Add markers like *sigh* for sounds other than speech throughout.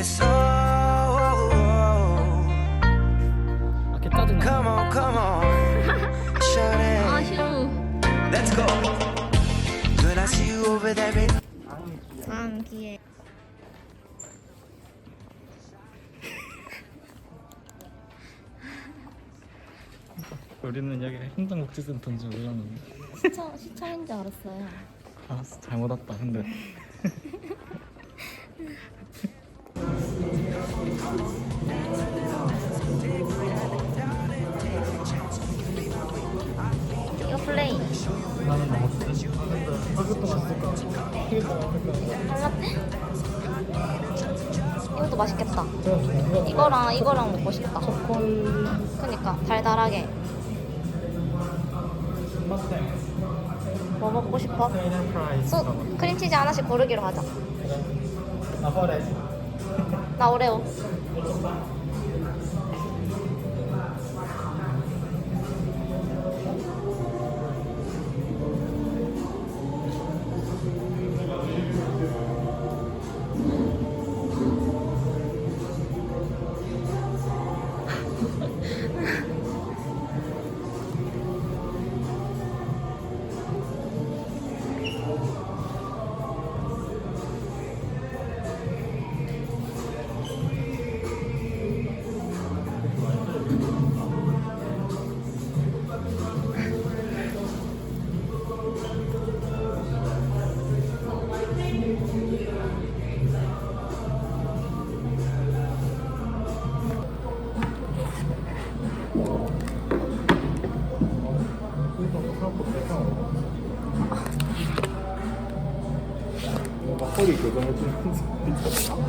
Oh, 아, 개 짜증나. come on, come on, shut it. 아쉬워. Let's go. When I see you over there, baby. 감기에. 우리는 여기 행정복지센터인 줄 몰랐는데. 시청 시청인 줄 알았어요. 알았어, 잘못 왔다. 근데 이거랑 이거랑 먹고 싶다. 그니까 달달하게. 뭐 먹고 싶어? 소 크림치즈 하나씩 고르기로 하자. 나 오레오.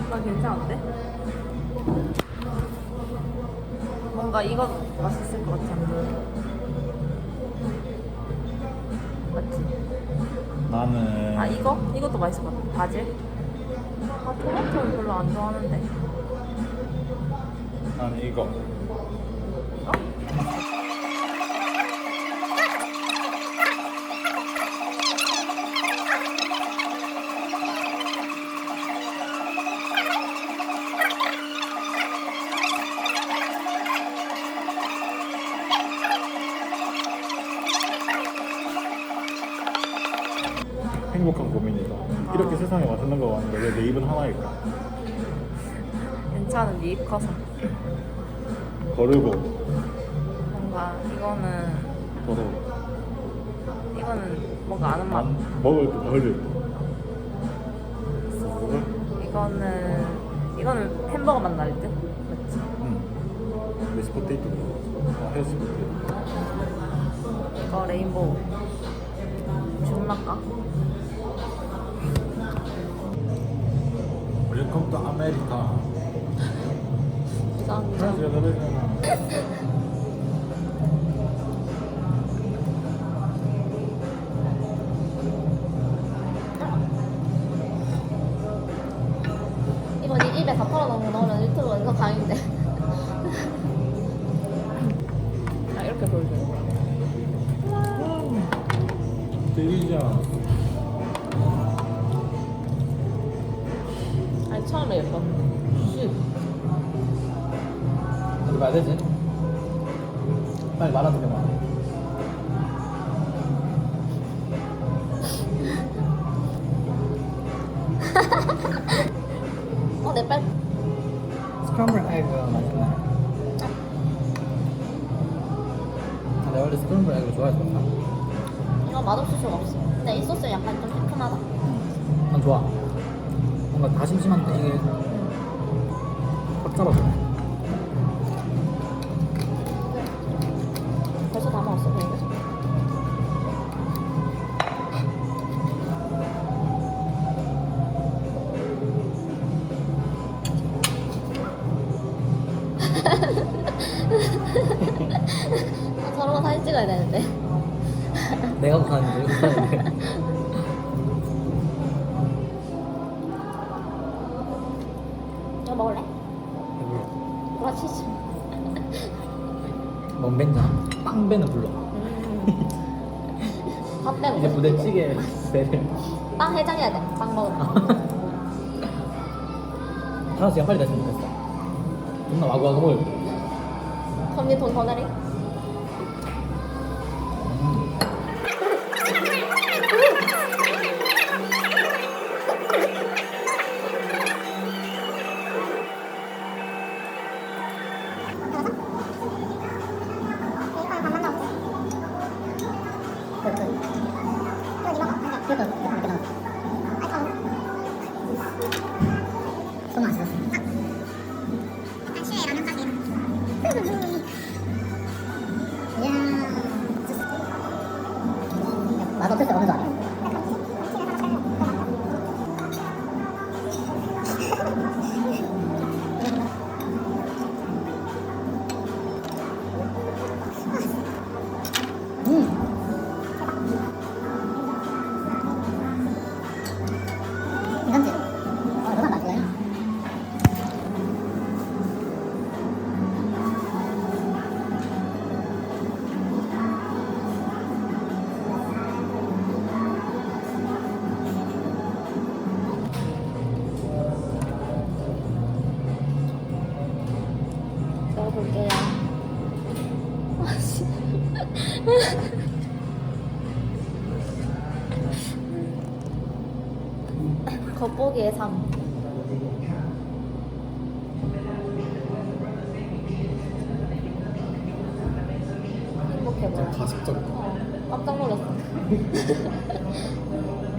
나 괜찮은데? 뭔가 이거 맛있을 것 같지 않나? 맞지? 나는 아 이거? 이것도 맛있을 것 같아 바질? 아 토마토는 별로 안 좋아하는데 나는 이거. 행복한 고민이다. 이렇게 세상에 맛있는 거 많은데 왜 내 입은 하나일까? 괜찮은 네입 커서 거르고 뭔가 이거는 더러워. 이거는 뭔가 아는 맛안 먹을 때. 쏘르? 이거는 이거는 햄버거 맛 날 듯? 맞지? 응. 메시 포테이토. 아, 헤스 포테이토. 이거 레인보우 주문할까? 웰컴 투 아메리카. 감사합니다. 이거 네 입에 다거 넣으면 유튜브 이거. 아 이렇게 보여줘 데리자. 에 예뻤는데 씨. 어디 봐야 되지? 빨리 말아도 돼, 말. 어, 내 빨. 스크램블 에그가 맛있네. 아, 내가 원래 스크램블 에그 좋아했었나? 이거 맛없을 수가 없어. 근데 이 소스 약간 좀 시큼하다. 난 좋아. 뭔가 다 심심한데 이게 확 잡아줘. 벌써 다 먹었어, *laughs* 저런 거 사진 찍어야 되는데. 내가 가는데 *laughs* 빵배는 불러. 음. 밥 빼고. 이제 부대찌개 배를. 빵 해장해야 돼. 빵 먹으면. 다섯 시간 빨리 됐으면 좋겠어. 존나 와구와구 먹을. 선민 돈더 내리? Ha ha ha! 겉보기의 삶. 행복해 보여. 가식적이다. 어, 깜짝 놀랐어. *laughs*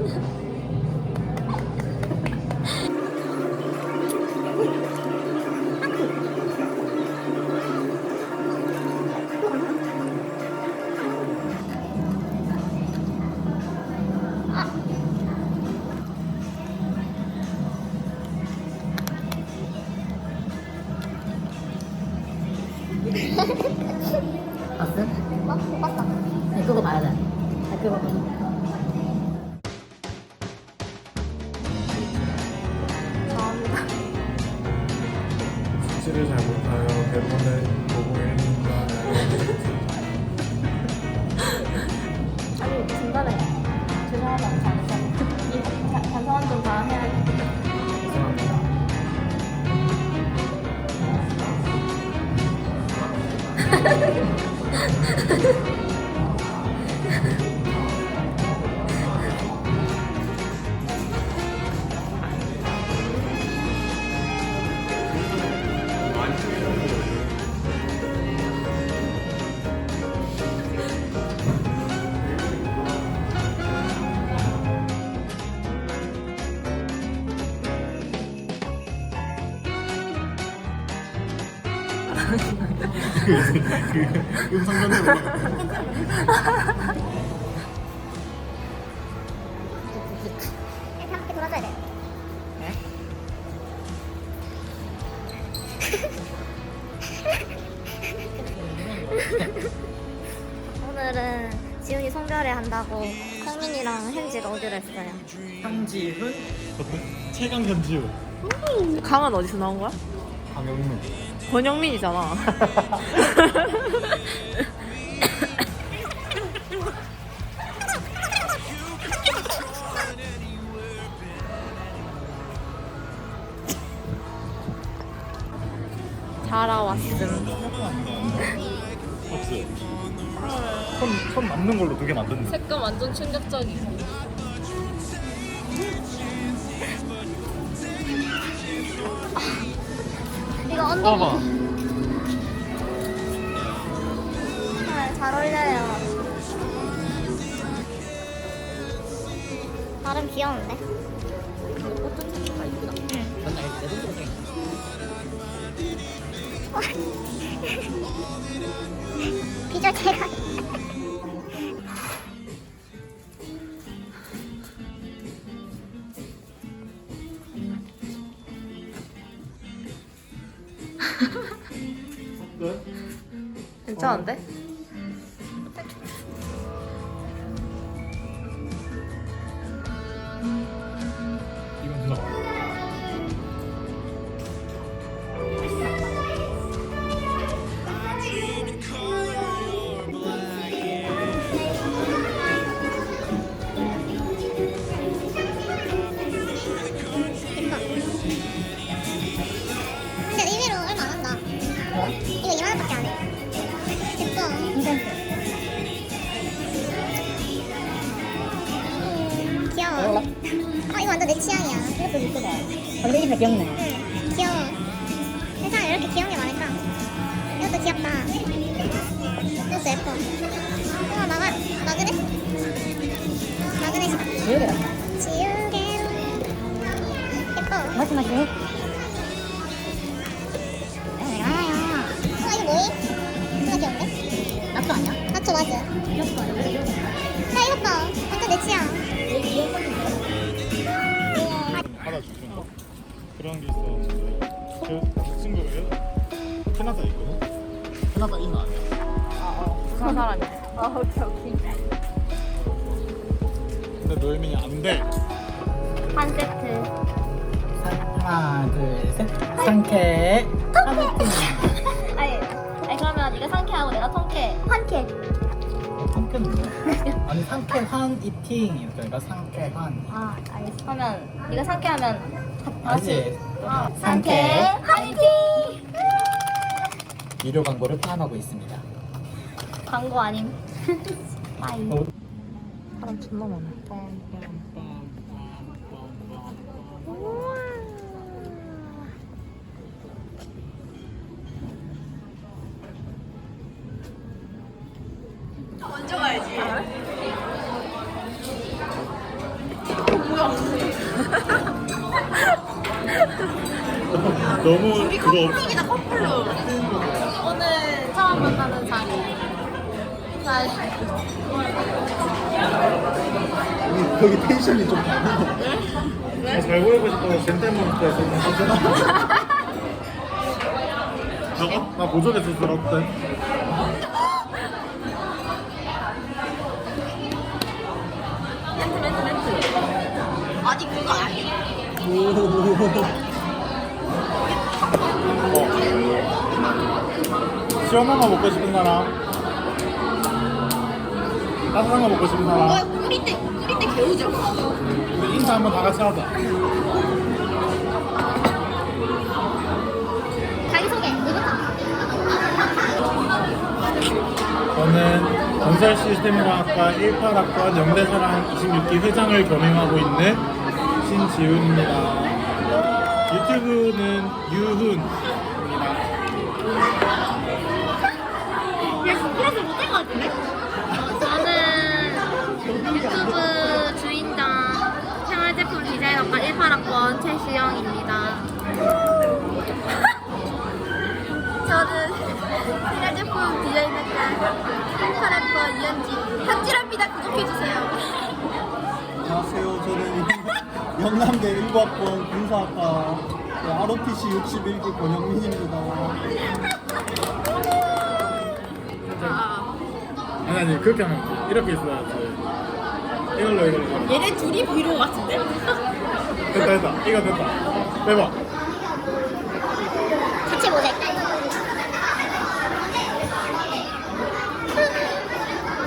못 그 음성 변조로 이렇게 한 바퀴 돌아줘야 돼. 오늘은 지훈이 송별회 한다고 성민이랑 햄지가 오기로 했어요. 황지훈, 최강 견지우. 강은 어디서 나온 거야? 강영민. 권영민이잖아. *laughs* 자라 왔음. 없어요. 손, 손 남는 걸로 두 개 만드는 거. 색감 완전 충격적이. 이거 언니. 봐봐. 네, 잘 어울려요. 나름 귀여운데? 비주얼 *laughs* 제가. 괜 취향이야. 이것도 이쁘다. 근데 이게 귀엽네. 응, 귀여워. 세상에 이렇게 귀여운 게 많을까? 이것도 귀엽다. 이것도 예뻐. 우와, 마가, 마그넷? 마그넷이다. 지우개 같다. 지우개. 예뻐. 맛이 맛이. 어, 이거 뭐임? 이거 귀여운데? 나도 아니야? 맞죠, 맞아. 야, 그런 게 있어가지고 그 친구가 캐나다에 있거든? 캐나다 인거 아니야? 부산 사람이야. 아, 오케이, 오케이. 근데 노예민이 안 돼 한 세트. 하나, 둘, 셋. 상쾌. *laughs* 아니, 아니 그러면 네가 상쾌하고 내가 통쾌. 상쾌는 뭐야? 아니, 상쾌 환 이팅. 그러니까 상쾌 환. 아, 알겠어. 그러면 네가 상쾌하면 다- 다시. 어, 상쾌. 화이팅! 유료 광고를 포함하고 있습니다. 광고 아님. 빠이. 어, 사람 존나 많아. *laughs* 너무 그거 없 오늘 처음 만나는 자리. 자, 거기 텐션이 좀 잘 보이고 싶어서 젠틀몬스터에서 하잖아 *laughs* 저거? 나 보조개서 들었대 아니 그거 아니야. 시원한 거 먹고 싶은 사람? 따뜻한 거 먹고 싶은 사람? 우리 때 우리 때 개우죠. 우리 인사 한번 다 같이 하자 자기 소개, 누구나. 저는 건설 시스템학과 18학번 영대사랑 26기 회장을 겸임하고 있는 신지훈입니다. 유튜브는 유훈입니다. 저는 유튜브 주인장 생활제품 디자인학과 18학번 최시영입니다. *laughs* 저는 생활제품 디자인학과 18학번 이현지 현지랍니다. 구독해주세요. 안녕하세요. 저는 영남대 1학번 군사학과 네, ROTC 61기 권영민입니다. 아니 아니 그렇게 하면 이렇게 있어야지. 이걸로 이걸로. 얘네 둘이 브이로그 같은데? 됐다 됐다. 이거 됐다. 대박. 같이 보자.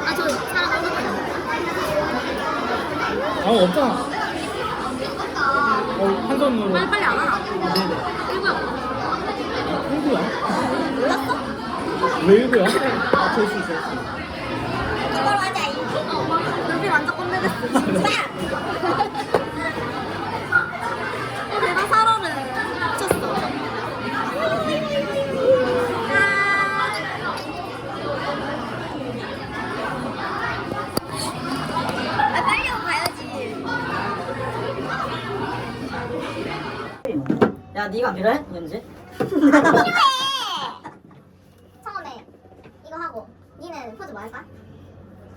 아, 저 사람 얼굴 아, 없잖아. 어, 한 손으로. 빨리 빨리 안 하나? 일구야. 몰랐어? 왜 일구야? 아, 될수 있어. 이걸 하자. 어, 눈빛 완전. 진짜. 어, 내가 살아를 미쳤어. 아, 빨리 하고 가야지. 야, 네가 필요해? 연지? 처음에 이거 하고 니는 포즈 뭐 할까?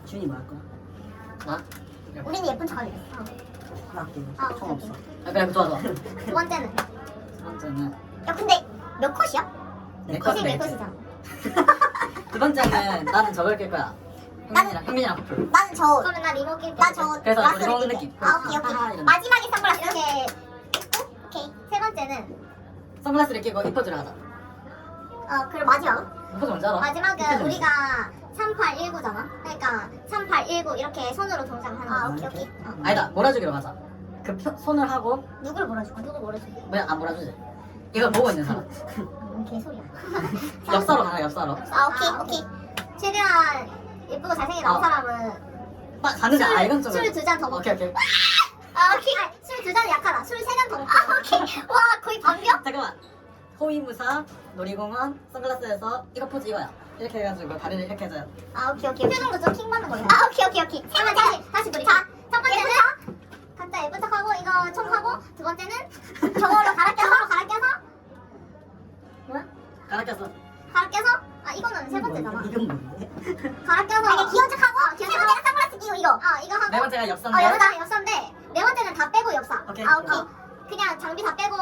준이 뭐 할 거야? 나? 우리는 예쁜 척 하기로 했어. 나 할게. 아, 총 오케이, 없어. 아, 그래, 좋아, 좋아. 두 번째는 두 번째는 야 근데 몇 컷이야? 내 컷이 몇 멘트. 컷이잖아. *laughs* 두 번째는 나는 저걸 낄 거야. 현민이랑, 현민이랑 커플. 나는 저 그러면 나 리모 낄게. 나저 그래서 리모 낄게. 느낌. 아 오케이 오케이. 이런 마지막에 선글라스 이렇게. 세 번째는 선글라스를 끼고 이뻐주러 가자. 어 그리고 마지막 이뻐주 먼저 알아? 마지막은 이뻐주 우리가 3819잖아. 그러니까 3819 이렇게 손으로 동작을 하는 거야. 아 오케이 오케이. 어. 아니다, 몰아주기로 가자. 그 표, 손을 하고, 누굴 몰아줄까? 누굴 몰아줄까? 뭐야, 안 몰아주지. 이걸 보고 있는 사람. 뭔 개소리야. 엽사로 가자, 엽사로. 아 오케이 오케이. 최대한 예쁘고 잘생긴 나온 어. 사람은 빠, 가는데, 아, 이건 좀. 술두잔더 먹자. 오케이, 오케이. 아 오케이. 술 두 잔은 약하다. 술 세 잔 더 먹고. 아, 오케이. 와, 거의 반병? 잠깐만. 호위무사, 놀이공원, 선글라스에서 이거 포즈 이거야. 이렇게 해가지고 다리를 이렇게 해줘요. 아, 오케이, 오케이. 표정도 좀 킹 받는 걸로. 아, 오케이, 오케이, 오케이. 그러면 다시, 다시 돌이. 자, 첫 번째는 각자 예쁜 척하고 이거 총 하고 두 번째는 저거로 갈아 껴서 갈아 껴서 뭐야? 갈아 꼈어. 갈아 껴서 아 이거는 세 번째잖아. 이건 뭔데? 갈아 껴서 이게 귀여운 척하고 세 번째는 선글라스 끼고 이거. 아, 이거 하고 네 번째가 엽서인데. 어, 여기다 엽서인데 네 번째는 다 빼고 엽사. 오케이. 아, 오케이. 그냥 장비 다 빼고